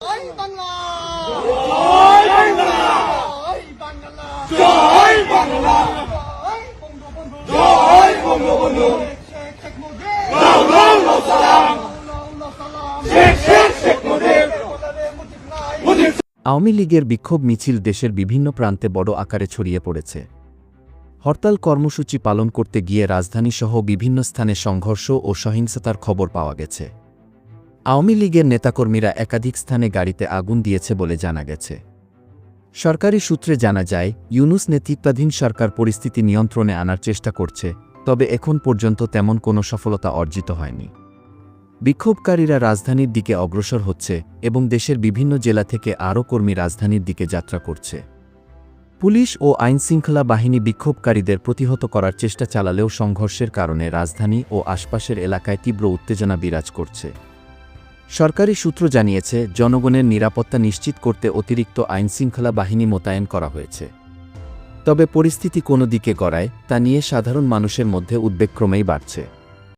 জয় বাংলা। জয় বাংলা। জয় বাংলা। জয় বঙ্গবন্ধু। শেখ শেখ মুজিব। লাউ লাউ লাউ সালাম। লাউ লাউ সালাম। শেখ শেখ শেখ মুজিব। বলে মুজিব নাই। মুজিব। আওয়ামী লীগের বিক্ষোভ মিছিল দেশের বিভিন্ন প্রান্তে বড় আকারে ছড়িয়ে পড়েছে। হরতাল কর্মসূচি পালন করতে গিয়ে রাজধানীসহ বিভিন্ন স্থানে সংঘর্ষ ও সহিংসতার খবর পাওয়া গেছে। আওয়ামী লীগের নেতাকর্মীরা একাধিক স্থানে গাড়িতে আগুন দিয়েছে বলে জানা গেছে। সরকারি সূত্রে জানা যায়, ইউনুস নেতৃত্বাধীন সরকার পরিস্থিতি নিয়ন্ত্রণে আনার চেষ্টা করছে, তবে এখন পর্যন্ত তেমন কোনো সফলতা অর্জিত হয়নি। বিক্ষোভকারীরা রাজধানীর দিকে অগ্রসর হচ্ছে এবং দেশের বিভিন্ন জেলা থেকে আরও কর্মী রাজধানীর দিকে যাত্রা করছে। পুলিশ ও আইনশৃঙ্খলা বাহিনী বিক্ষোভকারীদের প্রতিহত করার চেষ্টা চালালেও সংঘর্ষের কারণে রাজধানী ও আশপাশের এলাকায় তীব্র উত্তেজনা বিরাজ করছে। সরকারি সূত্র জানিয়েছে, জনগণের নিরাপত্তা নিশ্চিত করতে অতিরিক্ত আইনশৃঙ্খলা বাহিনী মোতায়েন করা হয়েছে। তবে পরিস্থিতি কোনো দিকে গড়ায়, তা নিয়ে সাধারণ মানুষের মধ্যে উদ্বেগক্রমেই বাড়ছে।